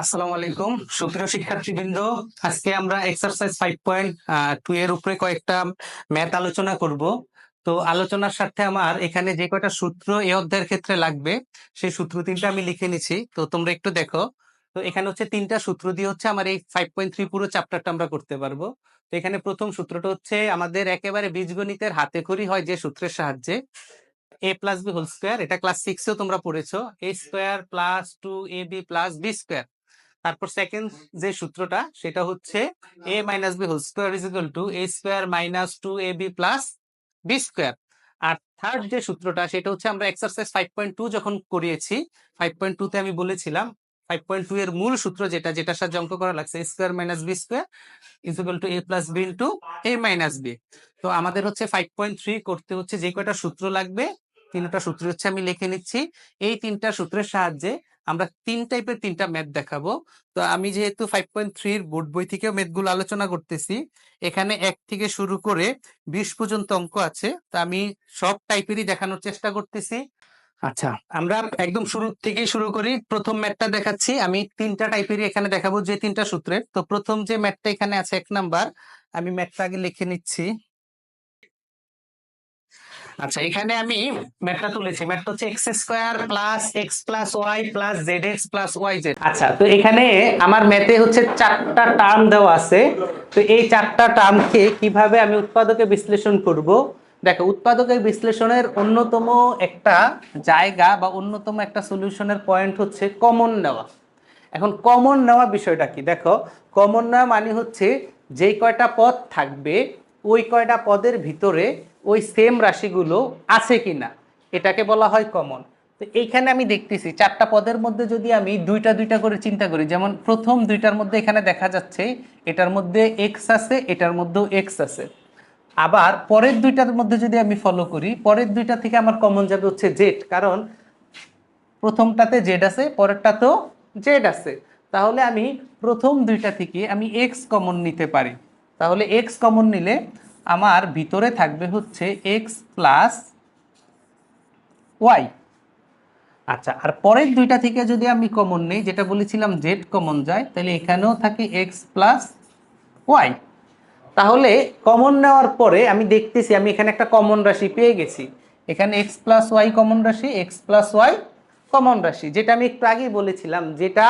আসসালামু আলাইকুম। সুপ্রিয় শিক্ষার্থীবৃন্দ, আজকে আমরা এক্সারসাইজ ফাইভ পয়েন্ট টু এর উপরে কয়েকটা ম্যাথ আলোচনা করব। তো আলোচনার সাথে আমার এখানে যে কয়টা সূত্র এই অধ্যায়ের ক্ষেত্রে লাগবে, সেই সূত্র তিনটা আমি লিখে নিছি। তো তোমরা একটু দেখো। তো এখানে হচ্ছে তিনটা সূত্র দিয়ে হচ্ছে আমার এই ফাইভ পয়েন্ট থ্রি পুরো চ্যাপ্টারটা আমরা করতে পারব। তো এখানে প্রথম সূত্রটা হচ্ছে, আমাদের একেবারে বীজগণিতের হাতে খড়ি হয় যে সূত্রের সাহায্যে। A plus B whole square এটা ক্লাস সিক্সেও তোমরা পড়েছো। A square plus two A B plus B square তারপর সেকেন্ড যে সূত্রটা, সেটা হচ্ছে A minus B whole square is equal to A square minus two A B plus B square R third যে সূত্রটা, সেটা হচ্ছে আমরা এক্সারসাইজ ফাইভ পয়েন্ট টু যখন করিয়েছি ফাইভ পয়েন্ট টু তে আমি বলেছিলাম ফাইভ পয়েন্ট টু এর মূল সূত্র যেটা, যেটার সাথে অঙ্ক করা লাগছে square minus B square is equal to A plus B into A minus B তো আমাদের হচ্ছে ফাইভ পয়েন্ট থ্রি করতে হচ্ছে যে কয়টা সূত্র লাগবে? তিনটা সূত্র হচ্ছে আমি লিখে নিচ্ছি। এই তিনটা সূত্রের সাহায্যে আমরা তিন টাইপের তিনটা ম্যাথ দেখাবো। তো আমি যেহেতু ফাইভ পয়েন্ট থ্রির বোর্ড বই থেকেও ম্যাথগুলো আলোচনা করতেছি এখানে এক থেকে শুরু করে বিশ পর্যন্ত অঙ্ক আছে তো আমি সব টাইপেরই দেখানোর চেষ্টা করতেছি। আচ্ছা। আমরা একদম শুরু থেকে শুরু করি প্রথম ম্যাথটা দেখাচ্ছি। আমি তিনটা টাইপেরই এখানে দেখাবো যে তিনটা সূত্রের। তো প্রথম যে ম্যাথটা এখানে আছে এক নাম্বার আমি ম্যাথটা আগে লিখে নিচ্ছি। আচ্ছা এখানে আমি ম্যাথটা তুলেছি। ম্যাথটা হচ্ছে X square plus X plus Y plus Z X plus Y Z আচ্ছা তো এখানে আমার ম্যাথে হচ্ছে চারটা টার্ম দেওয়া আছে। তো এই চারটা টার্মকে কীভাবে আমি উৎপাদকে বিশ্লেষণ করব? দেখো, উৎপাদকের বিশ্লেষণের অন্যতম একটা জায়গা বা অন্যতম একটা সলিউশনের পয়েন্ট হচ্ছে কমন নেওয়া। এখন কমন নেওয়া বিষয়টা কি? দেখো কমন নেওয়া মানে হচ্ছে যে কয়টা পদ থাকবে, ওই কয়টা পদের ভিতরে ওই সেম রাশিগুলো আছে কি না এটাকে বলা হয় কমন তো এইখানে আমি দেখতেছি চারটা পদের মধ্যে যদি আমি দুইটা দুইটা করে চিন্তা করি, যেমন প্রথম দুইটার মধ্যে এখানে দেখা যাচ্ছে এটার মধ্যে এক্স আছে, এটার মধ্যেও এক্স আছে। আবার পরের দুইটার মধ্যে যদি আমি ফলো করি, পরের দুইটা থেকে আমার কমন যাবে হচ্ছে জেড কারণ প্রথমটাতে জেড আছে, পরেরটাতেও জেড আছে। তাহলে আমি প্রথম দুইটা থেকে আমি এক্স কমন নিতে পারি। তাহলে এক্স কমন নিলে আমার ভিতরে থাকবে হচ্ছে এক্স প্লাস ওয়াই আচ্ছা আর পরের দুইটা থেকে যদি আমি কমন নেই, যেটা বলেছিলাম জেড কমন যায়, তাহলে এখানেও থাকে এক্স প্লাস ওয়াই তাহলে কমন নেওয়ার পরে আমি দেখতেছি, আমি এখানে একটা কমন রাশি পেয়ে গেছি। এখানে এক্স প্লাস ওয়াই কমন রাশি এক্স প্লাস ওয়াই কমন রাশি। যেটা আমি একটু আগেই বলেছিলাম, যেটা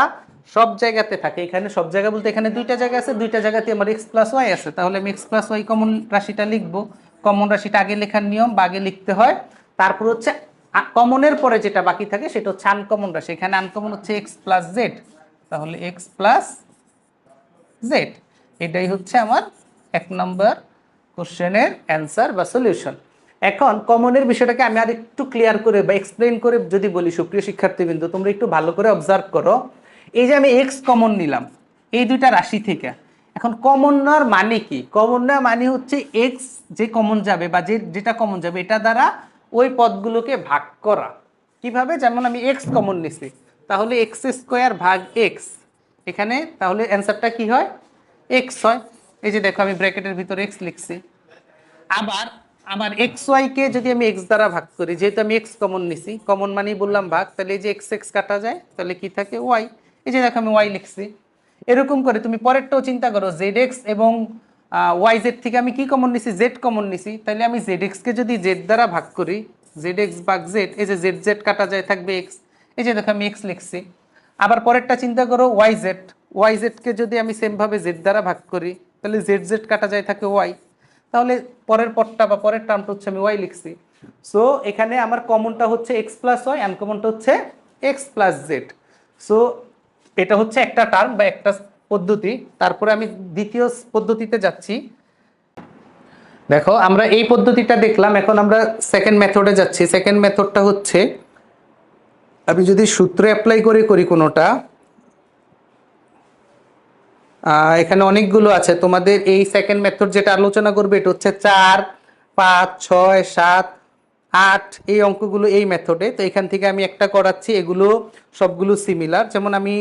সব জায়গাতে থাকে। এখানে সব জায়গা বলতে এখানে দুইটা জায়গা আছে, দুইটা জায়গাতে আমার এক্স প্লাস ওয়াই আছে। তাহলে আমি এক্স প্লাস ওয়াই কমন রাশিটা লিখব। কমন রাশিটা আগে লেখার নিয়ম বা আগে লিখতে হয়। তারপর হচ্ছে কমনের পরে যেটা বাকি থাকে সেটা হচ্ছে আনকমন রাশি। এখানে আনকমন হচ্ছে এক্স প্লাস জেড তাহলে এক্স প্লাস জেড এটাই হচ্ছে আমার এক নম্বর কোশ্চেনের অ্যান্সার বা সলিউশন। এখন কমনের বিষয়টাকে আমি আর একটু ক্লিয়ার করে বা এক্সপ্লেন করে যদি বলি সুপ্রিয় শিক্ষার্থীবৃন্দ, তোমরা একটু ভালো করে অবজার্ভ করো। এই যে আমি এক্স কমন নিলাম, এই দুইটা রাশি থেকে। এখন কমন নেওয়ার মানে কি? কমন নেওয়া মানে হচ্ছে এক্স যে কমন যাবে বা যে যেটা কমন যাবে, এটা দ্বারা ওই পদগুলোকে ভাগ করা। কীভাবে? যেমন আমি এক্স কমন নিছি, তাহলে এক্স স্কোয়ার ভাগ এক্স এখানে তাহলে অ্যান্সারটা কি হয়? এক্স হয়। এই যে দেখো, আমি ব্র্যাকেটের ভিতরে এক্স লিখছি। আবার, আমার এক্স ওয়াইকে যদি আমি এক্স দ্বারা ভাগ করি, যেহেতু আমি এক্স কমন নিছি কমন মানেই বললাম ভাগ, তাহলে এই যে এক্স এক্স কাটা যায়, তাহলে কি থাকে? ওয়াই এই যে দেখো আমি ওয়াই লিখছি। এরকম করে তুমি পরেরটাও চিন্তা করো জেড এক্স এবং ওয়াই জেড থেকে আমি কি কমন নিছি? জেড কমন নিছি। তাহলে আমি জেড এক্সকে যদি জেড দ্বারা ভাগ করি জেড এক্স ভাগ জেড এই যে জেড জেড কাটা যায়, থাকবে এক্স এই যে দেখো আমি এক্স লিখছি। আবার পরেরটা চিন্তা করো ওয়াই জেড ওয়াই জেডকে যদি আমি সেমভাবে জেড দ্বারা ভাগ করি তাহলে জেড জেড কাটা যায়, থাকে ওয়াই তাহলে পরের পরটা বা পরের টার্মটা হচ্ছে আমি ওয়াই লিখছি। সো এখানে আমার কমনটা হচ্ছে এক্স প্লাস ওয়াই আনকমনটা হচ্ছে এক্স প্লাস জেড সো এটা হচ্ছে একটা টার্ম বা একটা পদ্ধতি। তারপরে আমি দ্বিতীয় পদ্ধতিতে যাচ্ছি। দেখো, আমরা এই পদ্ধতিটা দেখলাম, এখন আমরা সেকেন্ড মেথডে যাচ্ছি। সেকেন্ড মেথডটা হচ্ছে, আমি যদি সূত্র অ্যাপ্লাই করে করি কোনোটা এখানে অনেকগুলো আছে। তোমাদের এই সেকেন্ড মেথড যেটা আলোচনা করবে, এটা হচ্ছে চার, পাঁচ, ছয়, সাত আট এই অঙ্কগুলো এই মেথডে তো এখান থেকে আমি একটা করাচ্ছি, এগুলো সবগুলো সিমিলার যেমন আমি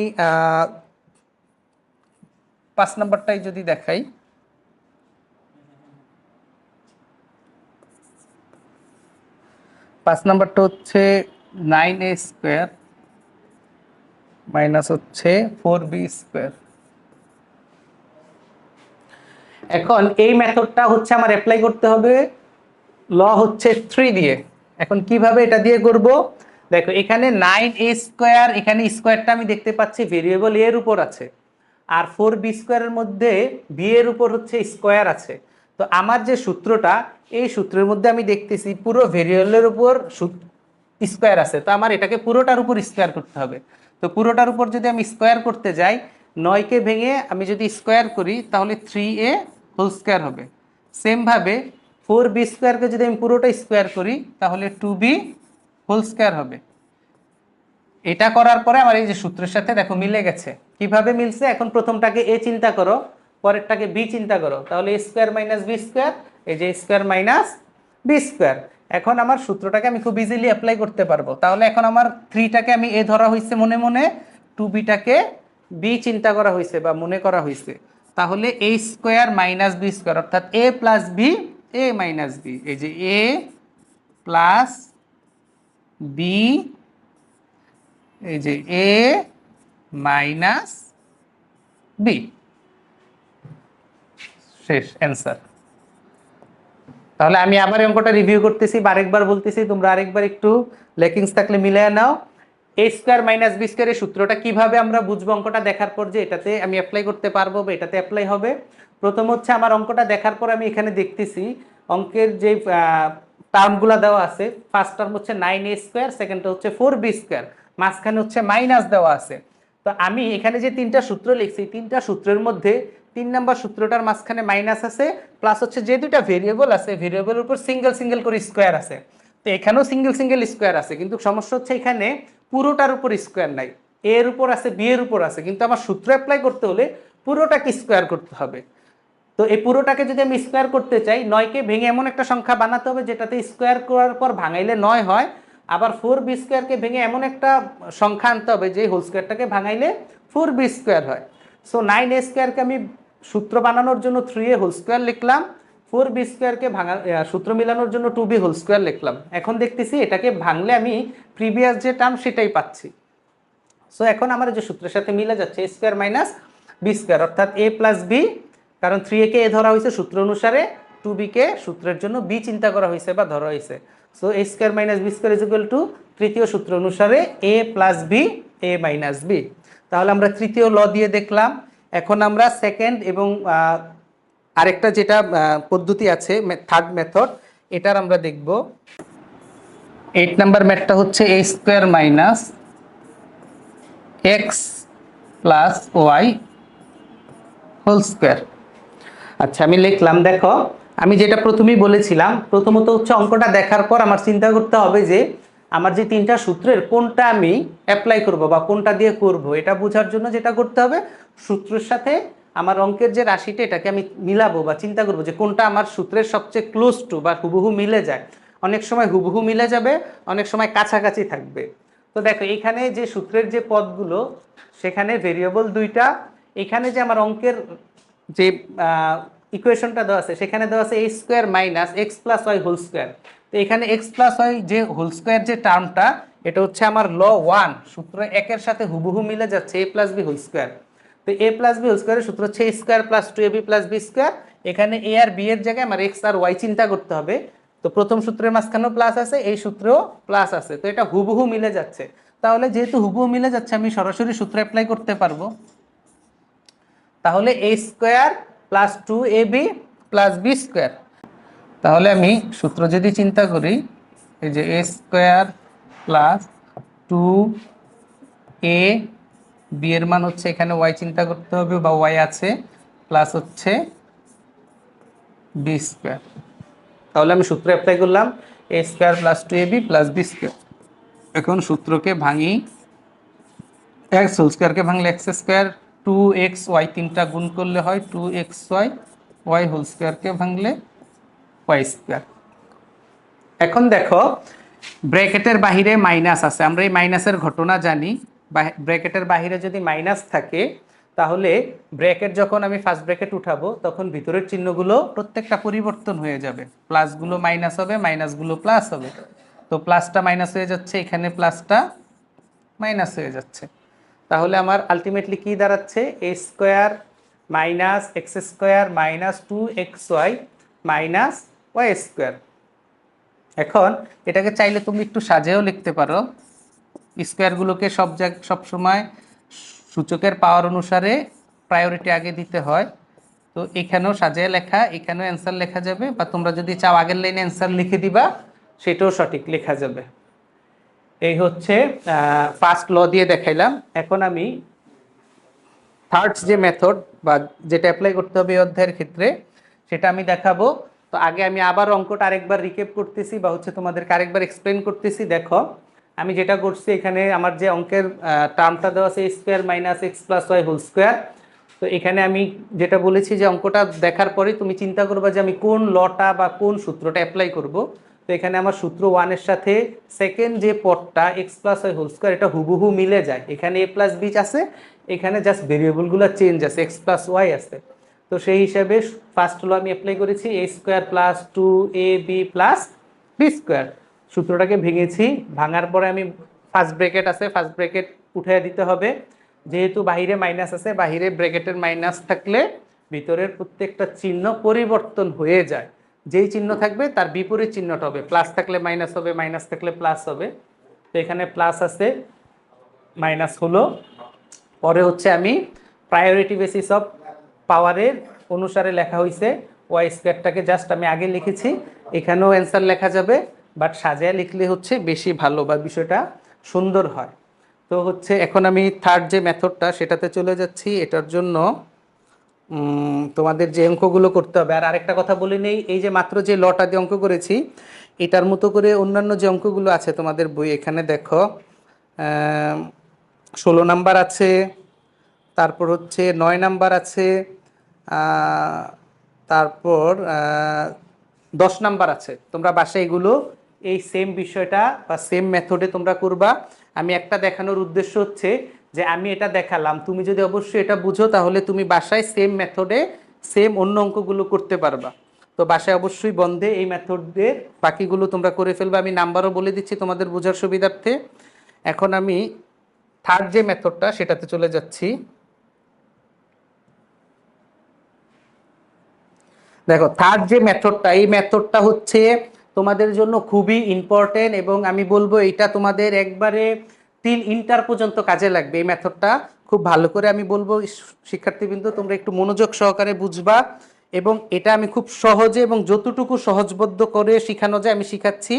পাঁচ নাম্বারটাই যদি দেখাই। পাঁচ নাম্বারটা হচ্ছে নাইন এ স্কোয়ার মাইনাস হচ্ছে ফোর বি স্কোয়ার এখন এই মেথডটা হচ্ছে আমার অ্যাপ্লাই করতে হবে। ল হচ্ছে থ্রি দিয়ে। এখন কীভাবে এটা দিয়ে করব? দেখো, এখানে নাইন এ স্কোয়ার এখানে স্কোয়ারটা আমি দেখতে পাচ্ছি ভেরিয়েবল এর উপর আছে। আর ফোর বি স্কোয়ারের মধ্যে বি এর উপর হচ্ছে স্কোয়ার আছে। তো আমার যে সূত্রটা, এই সূত্রের মধ্যে আমি দেখতেছি পুরো ভেরিয়েবলের উপর স্কোয়ার আছে। তো আমার এটাকে পুরোটার উপর স্কোয়ার করতে হবে। তো পুরোটার উপর যদি আমি স্কোয়ার করতে যাই নয়কে ভেঙে আমি যদি স্কোয়ার করি, তাহলে থ্রি এ হোল স্কোয়ার হবে। সেমভাবে ফোর বি স্কোয়ারকে যদি আমি পুরোটা স্কোয়ার করি, তাহলে টু বি হোল স্কোয়ার হবে। এটা করার পরে আমার এই যে সূত্রের সাথে দেখো মিলে গেছে। কীভাবে মিলছে? এখন প্রথমটাকে এ চিন্তা করো, পরেরটাকে বি চিন্তা করো। তাহলে A square minus B square, এই যে স্কোয়ার মাইনাস বি স্কোয়ার। এখন আমার সূত্রটাকে আমি খুব ইজিলি অ্যাপ্লাই করতে পারব। তাহলে এখন আমার থ্রিটাকে আমি এ ধরা হয়েছে মনে মনে টু বিটাকে বি চিন্তা করা হয়েছে বা মনে করা হয়েছে। তাহলে A square minus B square, অর্থাৎ A plus B A minus B এই যে এ প্লাস বি এই যে এ মাইনাস বি শেষ অ্যান্সার তাহলে আমি আবার অঙ্কটা রিভিউ করতেছি আরেকবার বলতেছি, তোমরা আরেকবার একটু লেকিংস থাকলে মিলিয়ে নাও। এ স্কোয়ার মাইনাস বি স্কোয়ারের সূত্রটা কীভাবে আমরা বুঝব অঙ্কটা দেখার পর যে এটাতে আমি অ্যাপ্লাই করতে পারব বা এটাতে অ্যাপ্লাই হবে। প্রথম হচ্ছে আমার অঙ্কটা দেখার পর আমি এখানে দেখতেছি, অঙ্কের যে টার্মগুলো দেওয়া আছে ফার্স্ট টার্ম হচ্ছে নাইন এ স্কোয়ার সেকেন্ডটা হচ্ছে ফোর বি স্কোয়ার মাঝখানে হচ্ছে মাইনাস দেওয়া আছে। তো আমি এখানে যে তিনটা সূত্র লিখছি তিনটা সূত্রের মধ্যে তিন নাম্বার সূত্রটার মাঝখানে মাইনাস আছে প্লাস হচ্ছে যে দুইটা ভেরিয়েবল আছে ভেরিয়েবলের উপর সিঙ্গেল সিঙ্গেল করে স্কোয়ার আছে। তো এখানেও সিঙ্গেল সিঙ্গেল স্কোয়ার আছে, কিন্তু সমস্যা হচ্ছে এখানে পুরোটার উপর স্কোয়ার নাই। এর উপর আছে বি এর উপর আছে, কিন্তু আমার সূত্র অ্যাপ্লাই করতে হলে পুরোটাকে স্কোয়ার করতে হবে। তো এই পুরোটাকে যদি আমি স্কোয়ার করতে চাই, নয়কে ভেঙে এমন একটা সংখ্যা বানাতে হবে যেটাতে স্কোয়ার করার পর ভাঙাইলে নয় হয়। আবার ফোর বি স্কোয়ারকে ভেঙে এমন একটা সংখ্যা আনতে হবে যে হোল স্কোয়ারটাকে ভাঙাইলে ফোর বি স্কোয়ার হয়। সো নাইন এ স্কোয়ারকে আমি সূত্র বানানোর জন্য থ্রি এ হোল স্কোয়ার লিখলাম ফোর বি স্কোয়ারকে ভাঙা সূত্র মিলানোর জন্য টু বি হোল স্কোয়ার লিখলাম। এখন দেখতেছি এটাকে ভাঙলে আমি প্রিভিয়াস যে টার্ম সেটাই পাচ্ছি। সো এখন আমার যে সূত্রের সাথে মিলে যাচ্ছে স্কোয়ার মাইনাস বি স্কোয়ার অর্থাৎ এ প্লাস বি কারণ থ্রি একে এ ধরা হয়েছে সূত্র অনুসারে টু বিকে সূত্রের জন্য বি চিন্তা করা হয়েছে বা ধরা হয়েছে। So A square minus B square is equal to তৃতীয় সূত্র অনুসারে A plus B A minus B তাহলে আমরা তৃতীয় ল দিয়ে দেখলাম। এখন আমরা সেকেন্ড এবং আরেকটা যেটা পদ্ধতি আছে থার্ড মেথড এটার আমরা দেখব। এইট নাম্বার ম্যাথটা হচ্ছে a square minus x plus y whole square আচ্ছা আমি লিখলাম, দেখো, আমি যেটা প্রথমেই বলেছিলাম, প্রথমত হচ্ছে অঙ্কটা দেখার পর আমার চিন্তা করতে হবে যে আমার যে তিনটা সূত্রের কোনটা আমি অ্যাপ্লাই করব বা কোনটা দিয়ে করব, এটা বোঝার জন্য যেটা করতে হবে, সূত্রের সাথে আমার অঙ্কের যে রাশিটা, এটাকে আমি মিলাবো বা চিন্তা করব যে কোনটা আমার সূত্রের সবচেয়ে ক্লোজ টু বা হুবহু মিলে যায়। অনেক সময় হুবহু মিলে যাবে, অনেক সময় কাছাকাছি থাকবে। তো দেখো, এখানে যে সূত্রের যে পদগুলো, সেখানে ভেরিয়েবল দুইটা, এখানে যে আমার অঙ্কের যে ইকুয়েশনটা দেওয়া আছে, সেখানে দেওয়া আছে a square minus x plus y whole square তো এখানে এক্স প্লাস ওয়াই যে হোল স্কোয়ার যে টার্মটা এটা হচ্ছে আমার ল ওয়ান সূত্র একের সাথে হুবহু মিলে যাচ্ছে a plus b whole square তো এ প্লাস বি হোল স্কোয়ারের সূত্র হচ্ছে square plus two a b plus b square এখানে এ আর বি এর জায়গায় আমার এক্স আর ওয়াই চিন্তা করতে হবে। তো প্রথম সূত্রের মাঝখানেও প্লাস আছে, এই সূত্রেও প্লাস আছে। তো এটা হুবহু মিলে যাচ্ছে। তাহলে যেহেতু হুবহু মিলে যাচ্ছে, আমি সরাসরি সূত্র অ্যাপ্লাই করতে পারব। তাহলে a square plus two a b plus b square. তাহলে আমি সূত্র যদি চিন্তা করি, এই যে a square plus two a b এর মান হচ্ছে এখানে ওয়াই চিন্তা করতে হবে বা ওয়াই আছে প্লাস হচ্ছে বি স্কোয়ার। তাহলে আমি সূত্র অ্যাপ্লাই করলাম a square plus two a b plus b square. এখন সূত্রকে ভাঙি এক্স হোল স্কোয়ারকে ভাঙলে x square two x y তিনটা গুণ করলে হয় two x y y whole স্কোয়ারকে ভাঙলে ওয়াই স্কোয়ার এখন দেখো, ব্র্যাকেটের বাহিরে মাইনাস আছে। আমরা এই মাইনাসের ঘটনা জানি। ব্র্যাকেটের বাহিরে যদি মাইনাস থাকে, তাহলে ব্র্যাকেট যখন আমি ফার্স্ট ব্র্যাকেট উঠাবো, তখন ভিতরের চিহ্নগুলো প্রত্যেকটা পরিবর্তন হয়ে যাবে। প্লাসগুলো মাইনাস হবে মাইনাসগুলো প্লাস হবে। তো প্লাসটা মাইনাস হয়ে যাচ্ছে, এখানে প্লাসটা মাইনাস হয়ে যাচ্ছে। তাহলে আমার আলটিমেটলি কি দাঁড়াচ্ছে? A square minus x square minus two x y minus y square এখন এটাকে চাইলে তুমি একটু সাজেও লিখতে পারো। স্কোয়ারগুলোকে সব জায়গা সবসময় সূচকের পাওয়ার অনুসারে প্রায়োরিটি আগে দিতে হয়। তো এখানেও সাজিয়ে লেখা, এখানেও অ্যান্সার লেখা যাবে বা তোমরা যদি চাও আগের লাইনে অ্যান্সার লিখে দিবা, সেটাও সঠিক লেখা যাবে। এই হচ্ছে ফার্স্ট ল দিয়ে দেখাইলাম। এখন আমি থার্ড যে মেথড বা যেটা অ্যাপ্লাই করতে হবে অধ্যায়ের ক্ষেত্রে, সেটা আমি দেখাবো। তো আগে আমি আবার অঙ্কটা আরেকবার রিকেপ করতেছি বা হচ্ছে তোমাদেরকে আরেকবার এক্সপ্লেন করতেছি। দেখো, আমি যেটা করছি এখানে আমার যে অঙ্কের টার্মটা দেওয়া আছে square minus x plus y whole square তো এখানে আমি যেটা বলেছি যে অঙ্কটা দেখার পরে তুমি চিন্তা করবা যে আমি কোন লটা বা কোন সূত্রটা অ্যাপ্লাই করব। তো এখানে আমার সূত্র ওয়ানের সাথে সেকেন্ড যে পদটা x plus y whole square এটা হুবহু মিলে যায়। এখানে এ প্লাস বিচ আছে, এখানে জাস্ট ভেরিয়েবলগুলো চেঞ্জ আছে এক্স প্লাস ওয়াই আছে। তো সেই হিসাবে ফার্স্ট হলো আমি অ্যাপ্লাই করেছি a square plus two a b plus b square সূত্রটাকে ভেঙেছি, ভাঙার পরে আমি ফার্স্ট ব্রেকেট আছে ফার্স্ট ব্রেকেট উঠে দিতে হবে। যেহেতু বাহিরে মাইনাস আছে, বাহিরে ব্রেকেটের মাইনাস থাকলে ভিতরের প্রত্যেকটা চিহ্ন পরিবর্তন হয়ে যায়। যেই চিহ্ন থাকবে তার বিপরীত চিহ্নটা হবে। প্লাস থাকলে মাইনাস হবে মাইনাস থাকলে প্লাস হবে। তো এখানে প্লাস আছে মাইনাস হলো, পরে হচ্ছে আমি প্রায়োরিটি বেসিস অফ পাওয়ারের অনুসারে লেখা হয়েছে ওয়াই স্কোয়ারটাকে জাস্ট আমি আগে লিখেছি। এখানেও অ্যান্সার লেখা যাবে বাট সাজায় লিখলে হচ্ছে বেশি ভালো বা বিষয়টা সুন্দর হয়। তো হচ্ছে এখন আমি থার্ড যে মেথডটা সেটাতে চলে যাচ্ছি। এটার জন্য তোমাদের যে অঙ্কগুলো করতে হবে। আর আরেকটা কথা বলে নেই, এই যে মাত্র যে লটা দিয়ে অঙ্ক করেছি, এটার মতো করে অন্যান্য যে অঙ্কগুলো আছে তোমাদের বই এখানে দেখো। ষোলো নাম্বার আছে, তারপর হচ্ছে নয় নাম্বার আছে তারপর দশ নাম্বার আছে। তোমরা বাসায় এগুলো এই সেম বিষয়টা বা সেম মেথডে তোমরা করবা। আমি একটা দেখানোর উদ্দেশ্য হচ্ছে যে আমি এটা দেখালাম, তুমি যদি অবশ্যই এটা বুঝো, তাহলে তুমি বাসায় সেম মেথডে সেম অন্য অঙ্কগুলো করতে পারবা। তো বাসায় অবশ্যই বন্ধে এই মেথডের বাকিগুলো তোমরা করে ফেলবে। আমি নাম্বারও বলে দিচ্ছি তোমাদের বোঝার সুবিধার্থে। এখন আমি থার্ড যে মেথডটা সেটাতে চলে যাচ্ছি। দেখো থার্ড যে মেথডটা এই মেথডটা হচ্ছে তোমাদের জন্য খুবই ইম্পর্টেন্ট এবং আমি বলব এটা তোমাদের একবারে তিন ইন্টার পর্যন্ত কাজে লাগবে। এই মেথডটা খুব ভালো করে আমি বলব শিক্ষার্থীবৃন্দ, তোমরা একটু মনোযোগ সহকারে বুঝবা এবং এটা আমি খুব সহজে এবং যতটুকু সহজবদ্ধ করে শেখানো যায় আমি শিখাচ্ছি।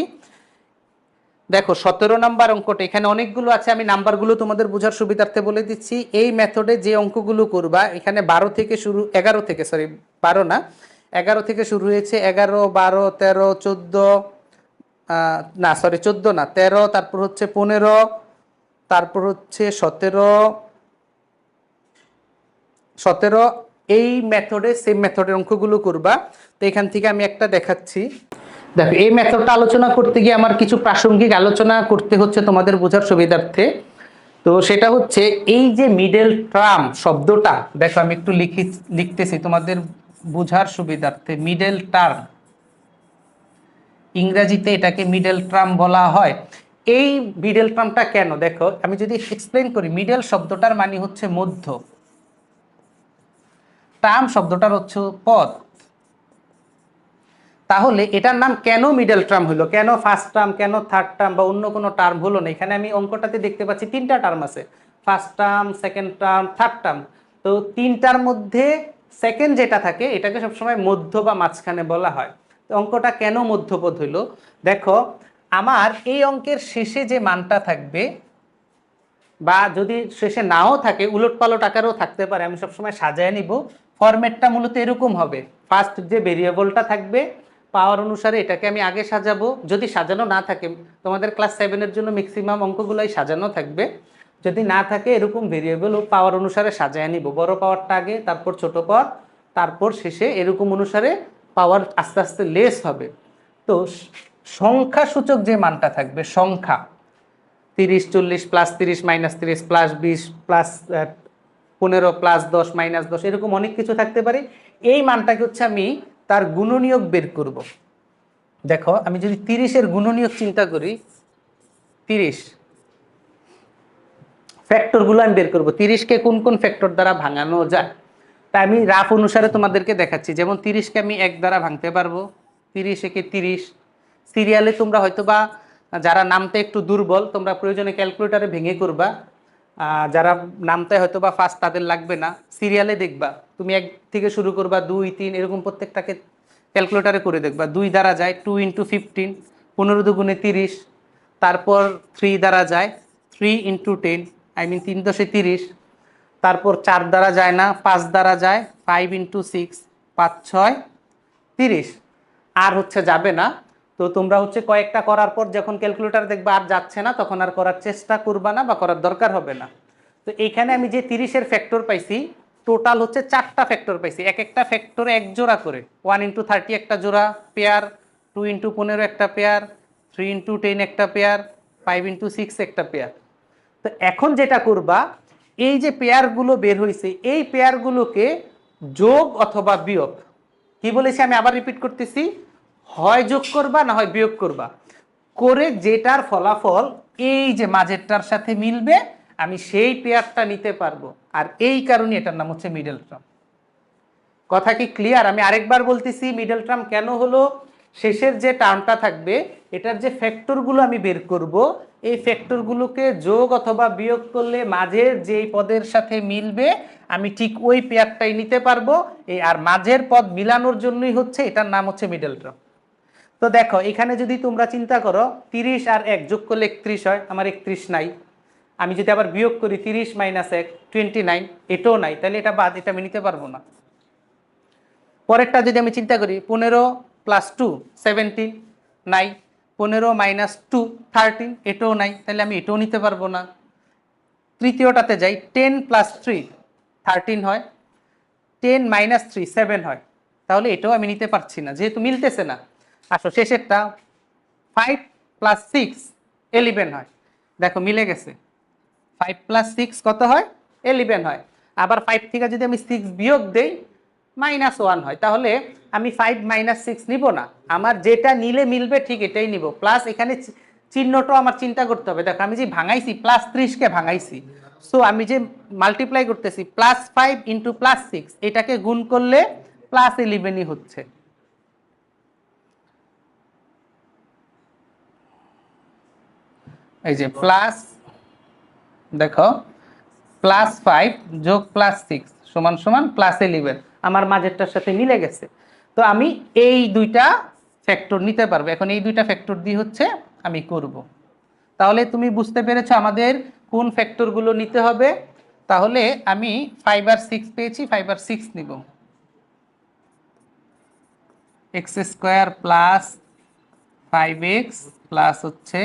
দেখো, সতেরো নাম্বার অঙ্কটা, এখানে অনেকগুলো আছে, আমি নাম্বারগুলো তোমাদের বোঝার সুবিধার্থে বলে দিচ্ছি। এই মেথডে যে অঙ্কগুলো করবা, এখানে বারো থেকে শুরু, এগারো থেকে সরি বারো না, এগারো থেকে শুরু হয়েছে, এগারো, বারো, তেরো, চোদ্দ না সরি চোদ্দ না, তেরো, তারপর হচ্ছে পনেরো তারপর হচ্ছে সতেরো সতেরো এই মেথডে সেম মেথডের অঙ্কগুলো করবা। তো এখান থেকে আমি একটা দেখাচ্ছি। দেখো, এই মেথডটা আলোচনা করতে গিয়ে আমার কিছু প্রাসঙ্গিক আলোচনা করতে হচ্ছে তোমাদের বোঝার সুবিধার্থে। তো সেটা হচ্ছে এই যে মিডল ট্রাম শব্দটা, দেখো আমি একটু লিখি, লিখতেছি তোমাদের বোঝার সুবিধার্থে। মিডল টার্ম ইংরেজিতে এটাকে মিডল ট্রাম বলা হয়। এই মিডল টার্মটা কেন? দেখো, আমি যদি এক্সপ্লেন করি মিডল শব্দটার মানে হচ্ছে মধ্য। টার্ম শব্দটার হচ্ছে পদ তাহলে এটার নাম কেন মিডল টার্ম হলো? কেন ফার্স্ট টার্ম কেন থার্ড টার্ম বা অন্য কোনো টার্ম হলো না? এখানে আমি অঙ্কটাতে দেখতে পাচ্ছি তিনটা টার্ম আছে। First term second term third term তো তিনটার মধ্যে সেকেন্ড যেটা থাকে, এটাকে সবসময় মধ্য বা মাঝখানে বলা হয়। অঙ্কটা কেন মধ্যপদ হইল দেখো আমার এই অঙ্কের শেষে যে মানটা থাকবে, বা যদি শেষে নাও থাকে উলট পালট আকারেও থাকতে পারে, আমি সবসময় সাজায় নিব। ফরম্যাটটা মূলত এরকম হবে। ফার্স্ট যে ভেরিয়েবলটা থাকবে পাওয়ার অনুসারে এটাকে আমি আগে সাজাবো। যদি সাজানো না থাকে, তোমাদের ক্লাস সেভেনের জন্য ম্যাক্সিমাম অঙ্কগুলোই সাজানো থাকবে। যদি না থাকে, এরকম ভেরিয়েবল ও পাওয়ার অনুসারে সাজায় নিব। বড় পাওয়ারটা আগে, তারপর ছোট পাওয়ার তারপর শেষে এরকম অনুসারে পাওয়ার আস্তে আস্তে লেস হবে। তো সংখ্যা সূচক যে মানটা থাকবে, সংখ্যা, তিরিশ, চল্লিশ প্লাস তিরিশ মাইনাস তিরিশ প্লাস বিশ প্লাস পনেরো প্লাস দশ মাইনাস দশ, এরকম অনেক কিছু থাকতে পারে। এই মানটাকে হচ্ছে আমি তার গুণনীয়ক বের করব। দেখো, আমি যদি তিরিশের গুণনীয়ক চিন্তা করি, তিরিশ, ফ্যাক্টরগুলো আমি বের করব। তিরিশকে কোন কোন ফ্যাক্টর দ্বারা ভাঙানো যায়? তা আমি রাফ অনুসারে তোমাদেরকে দেখাচ্ছি। যেমন তিরিশকে আমি এক দ্বারা ভাঙতে পারব, তিরিশ একে তিরিশ সিরিয়ালে তোমরা হয়তো বা যারা নামতে একটু দুর্বল, তোমরা প্রয়োজনে ক্যালকুলেটারে ভেঙে করবা। যারা নামতে হয়তো বা ফার্স্ট তাদের লাগবে না। সিরিয়ালে দেখবা। তুমি এক থেকে শুরু করবা, দুই, তিন, এরকম প্রত্যেকটাকে ক্যালকুলেটারে করে দেখবা। দুই দ্বারা যায় টু ইন্টু ফিফটিন পনেরো দুগুণে তিরিশ, তারপর থ্রি দ্বারা যায় three into ten I mean তিন দশে তিরিশ, তারপর চার দ্বারা যায় না, পাঁচ দ্বারা যায় ফাইভ ইন্টু সিক্স পাঁচ, ছয়, তিরিশ। আর হচ্ছে যাবে না তো তোমরা হচ্ছে কয়েকটা করার পর যখন ক্যালকুলেটার দেখবে আর যাচ্ছে না, তখন আর করার চেষ্টা করবা না বা করার দরকার হবে না। তো এইখানে আমি যে তিরিশের ফ্যাক্টর পাইছি টোটাল হচ্ছে চারটা ফ্যাক্টর পাইছি। এক একটা ফ্যাক্টরে এক জোড়া করে। ওয়ান ইন্টু থার্টি একটা জোড়া পেয়ার টু ইন্টু পনেরো একটা পেয়ার থ্রি ইন্টু টেন একটা পেয়ার ফাইভ ইন্টু সিক্স একটা পেয়ার তো এখন যেটা করবা, এই যে পেয়ারগুলো বের হয়েছে এই পেয়ারগুলোকে যোগ অথবা বিয়োগ। কি বলেছি আমি আবার রিপিট করতেছি? হয় যোগ করবা না হয় বিয়োগ করবা। করে যেটার ফলাফল এই যে মাঝেরটার সাথে মিলবে, আমি সেই পেয়ারটা নিতে পারব। আর এই কারণে এটার নাম হচ্ছে মিডল টার্ম কথা কি ক্লিয়ার আমি আরেকবার বলতেছি মিডল টার্ম কেন হলো? শেষের যে টার্মটা থাকবে, এটার যে ফ্যাক্টরগুলো আমি বের করব, এই ফ্যাক্টরগুলোকে যোগ অথবা বিয়োগ করলে মাঝের যেই পদের সাথে মিলবে, আমি ঠিক ওই পেয়ারটাই নিতে পারব। এই আর মাঝের পদ মিলানোর জন্যই হচ্ছে এটার নাম হচ্ছে মিডল টার্ম তো দেখো, এখানে যদি তোমরা চিন্তা করো, তিরিশ আর এক যোগ করলে একত্রিশ হয়, আমার একত্রিশ নাই। আমি যদি আবার বিয়োগ করি, তিরিশ মাইনাস এক টোয়েন্টি নাইন এটাও নাই। তাহলে এটা বাদ, এটা আমি নিতে পারব না। পরেরটা যদি আমি চিন্তা করি, পনেরো প্লাস টু সেভেন্টিন নাই। পনেরো মাইনাস টু থার্টিন এটাও নাই। তাহলে আমি এটাও নিতে পারব না। তৃতীয়টাতে যাই টেন প্লাস থ্রি থার্টিন হয়। টেন মাইনাস থ্রি সেভেন হয়। তাহলে এটাও আমি নিতে পারছি না, যেহেতু মিলতেছে না। আসো, শেষেরটা ফাইভ প্লাস সিক্স এলিভেন হয়। দেখো, মিলে গেছে। ফাইভ প্লাস সিক্স কত হয়? এলিভেন হয়। আবার ফাইভ থেকে যদি আমি সিক্স বিয়োগ দেই মাইনাস ওয়ান হয়। তাহলে আমি ফাইভ মাইনাস সিক্স নিব না। আমার যেটা নিলে মিলবে, ঠিক এটাই নিব। প্লাস এখানে চিহ্নটাও আমার চিন্তা করতে হবে। দেখো, আমি যে ভাঙাইছি প্লাস ত্রিশকে ভাঙাইছি। সো আমি যে মাল্টিপ্লাই করতেছি plus five into plus six এটাকে গুণ করলে প্লাস ইলেভেনই হচ্ছে। এই যে প্লাস দেখো প্লাস ফাইভ যোগ প্লাস সিক্স সমান সমান প্লাস ইলেভেন আমার মাঝেরটার সাথে মিলে গেছে। তো আমি এই দুইটা ফ্যাক্টর নিতে পারব। এখন এই দুইটা ফ্যাক্টর দিয়ে হচ্ছে আমি করব। তাহলে তুমি বুঝতে পেরেছ আমাদের কোন ফ্যাক্টরগুলো নিতে হবে? তাহলে আমি ফাইভ আর সিক্স পেয়েছি ফাইভ আর সিক্স নিব। X square plus five x plus হচ্ছে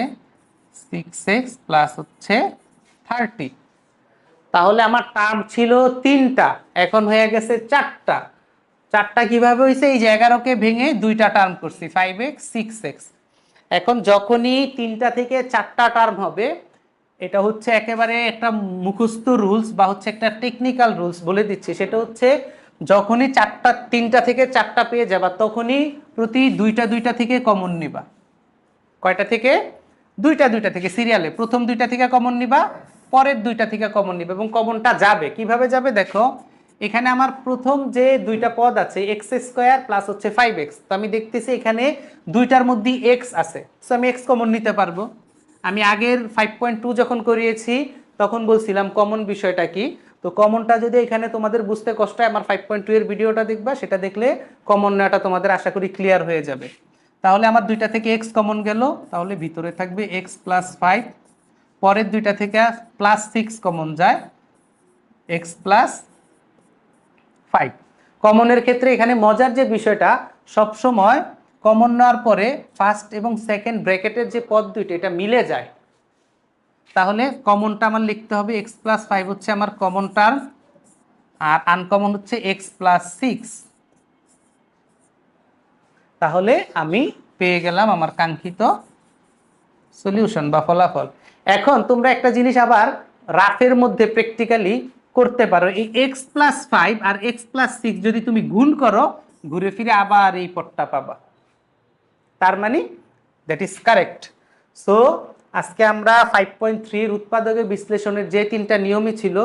সিক্স এক্স প্লাস হচ্ছে থার্টি তাহলে আমার টার্ম ছিল তিনটা, এখন হয়ে গেছে চারটা। চারটা কীভাবে হয়েছে? এই এগারোকে ভেঙে দুইটা টার্ম করছি ফাইভ এক্স সিক্স এক্স এখন যখনই তিনটা থেকে চারটা টার্ম হবে, এটা হচ্ছে একেবারে একটা মুখস্থ রুলস বা হচ্ছে একটা টেকনিক্যাল রুলস বলে দিচ্ছি। সেটা হচ্ছে যখনই চারটা, তিনটা থেকে চারটা পেয়ে যাবা, তখনই প্রতি দুইটা দুইটা থেকে কমন নিবা। কয়টা থেকে? দুইটা দুইটা থেকে সিরিয়ালে প্রথম দুইটা থেকে কমন নিবা, পরের দুইটা থেকে কমন নিবা এবং কমনটা যাবে। কীভাবে যাবে দেখো, এখানে আমার প্রথম যে দুইটা পদ আছে এক্স স্কোয়ার প্লাস হচ্ছে ফাইভ এক্স তো আমি দেখতেছি এখানে দুইটার মধ্যেই এক্স আছে। সো আমি এক্স কমন নিতে পারব। আমি আগের ফাইভ পয়েন্ট টু যখন করিয়েছি, তখন বলছিলাম কমন বিষয়টা কি? তো কমনটা যদি এখানে তোমাদের বুঝতে কষ্ট হয়, আমার ফাইভ পয়েন্ট টু এর ভিডিওটা দেখবা, সেটা দেখলে কমন নেওয়াটা তোমাদের আশা করি ক্লিয়ার হয়ে যাবে। তাহলে আমার দুইটা থেকে এক্স কমন গেল, তাহলে ভিতরে থাকবে এক্স প্লাস ফাইভ পরের দুইটা থেকে প্লাস সিক্স কমন যায় এক্স প্লাস ফাইভ কমনের ক্ষেত্রে এখানে মজার যে বিষয়টা, সবসময় কমন নেওয়ার পরে ফার্স্ট এবং সেকেন্ড ব্র্যাকেটের যে পদ দুইটা, এটা মিলে যায়। তাহলে কমনটা আমার লিখতে হবে এক্স প্লাস ফাইভ হচ্ছে আমার কমন টার্ম আর আনকমন হচ্ছে এক্স প্লাস সিক্স তাহলে আমি পেয়ে গেলাম আমার কাঙ্ক্ষিত সলিউশন বা ফলাফল। এখন তোমরা একটা জিনিস আবার রাফের মধ্যে প্র্যাকটিক্যালি করতে পারো। এই এক্স প্লাস ফাইভ আর এক্স প্লাস সিক্স যদি তুমি গুণ করো, ঘুরে ফিরে আবার এই পদটা পাবা। তার মানে দ্যাট ইজ কারেক্ট সো আজকে আমরা ফাইভ পয়েন্ট থ্রির উৎপাদকের বিশ্লেষণের যে তিনটা নিয়মই ছিল,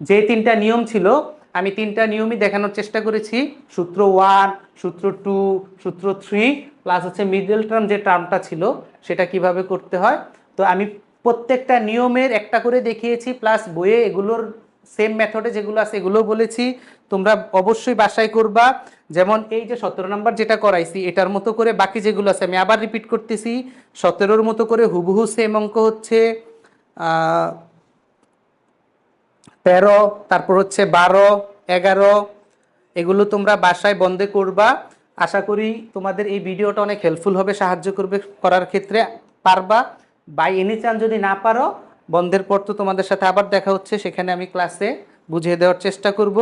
যে তিনটা নিয়ম ছিল আমি তিনটা নিয়মই দেখানোর চেষ্টা করেছি। সূত্র ওয়ান সূত্র টু সূত্র থ্রি প্লাস হচ্ছে মিডল টার্ম যে টার্মটা ছিল, সেটা কীভাবে করতে হয়। তো আমি প্রত্যেকটা নিয়মের একটা করে দেখিয়েছি প্লাস বইয়ে এগুলোর সেম মেথডে যেগুলো আছে এগুলো বলেছি। তোমরা অবশ্যই বাসায় করবা। যেমন এই যে সতেরো নাম্বার যেটা করাইছি, এটার মতো করে বাকি যেগুলো আছে আমি আবার রিপিট করতেছি। সতেরোর মতো করে হুবহু সেম অঙ্ক হচ্ছে। তেরো, তারপর হচ্ছে বারো, এগারো, এগুলো তোমরা বাসায় বন্ধে করবা। আশা করি তোমাদের এই ভিডিওটা অনেক হেল্পফুল হবে, সাহায্য করবে, করার ক্ষেত্রে পারবা। বাই এনি চান যদি না পারো, বন্ধের পর তো তোমাদের সাথে আবার দেখা হচ্ছে, সেখানে আমি ক্লাসে বুঝিয়ে দেওয়ার চেষ্টা করব।